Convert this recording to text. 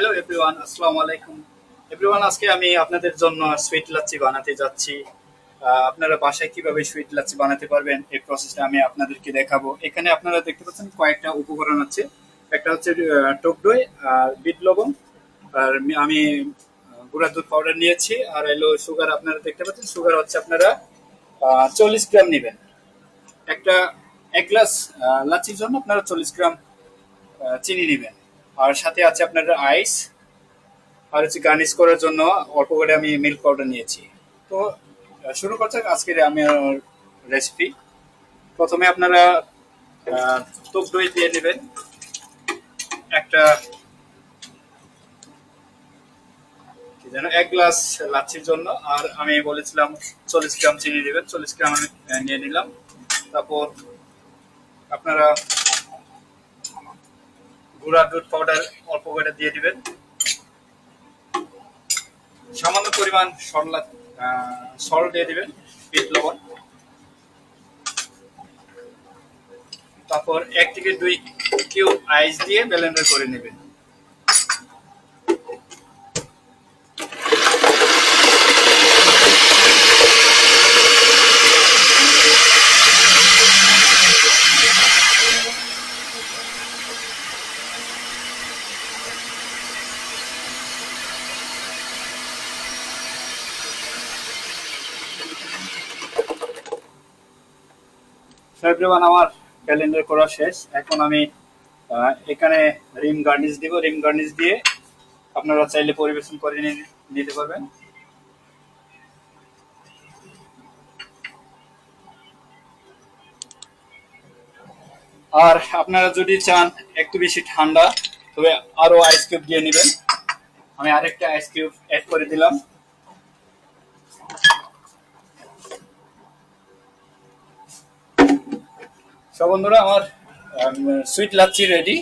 Hello everyone আসসালামু আলাইকুম everyone আজকে আমি আপনাদের জন্য সুইট লাচ্ছি বানাতে যাচ্ছি। আপনারা বাসায় কীভাবে সুইট লাচ্ছি বানাতে পারবেন এই প্রসেসটা আমি আপনাদেরকে দেখাবো। এখানে আপনারা দেখতে পাচ্ছেন কয়েকটা উপকরণ আছে। একটা হচ্ছে টক দই আর বিট লবণ। আর আমি গুঁড়া দুধ পাউডার নিয়েছি। আর এলো সুগার আপনারা দেখতে পাচ্ছেন সুগার হচ্ছে আপনারা চল্লিশ গ্রাম নেবেন। একটা এক গ্লাস আহ, লাচ্ছির জন্য আপনারা চল্লিশ গ্রাম চিনি নেবেন। আর সাথে আছে আপনার আইস আর হচ্ছে গার্নিশ করার জন্য অল্প করে আমি মিল্ক পাউডার নিয়েছি। তো শুরু করছে আজকের আমি রেসিপি প্রথমে আপনারা টক দই দিয়ে নেবেন। একটা যেন, এক গ্লাস লাচ্ছির জন্য। আর আমি বলেছিলাম চল্লিশ গ্রাম চিনি নেবেন চল্লিশ গ্রাম আমি নিয়ে নিলাম। তারপর আপনারা গুঁড়া দুধ পাউডার অল্প করে দিয়ে দিবেন। সামান্য পরিমাণ সরলা সল দিয়ে দিবেন পিট লবণ। তারপর এক থেকে দুই কিউব আইস দিয়ে ব্লেন্ডার করে নেবেন। এভরিওয়ান আমার ব্লেন্ডার করা শেষ। এখন আমি এখানে রিম গার্নিশ দিব। রিম দিয়ে আপনারা চাইলে পরিবেশন করে নিতে পারবেন। আর আপনারা যদি চান একটু বেশি ঠান্ডা, তবে আরও আইস দিয়ে নেবেন। আমি আরেকটা আইস অ্যাড করে দিলাম। সব বন্ধুরা আমার সুইট লাচ্ছি রেডি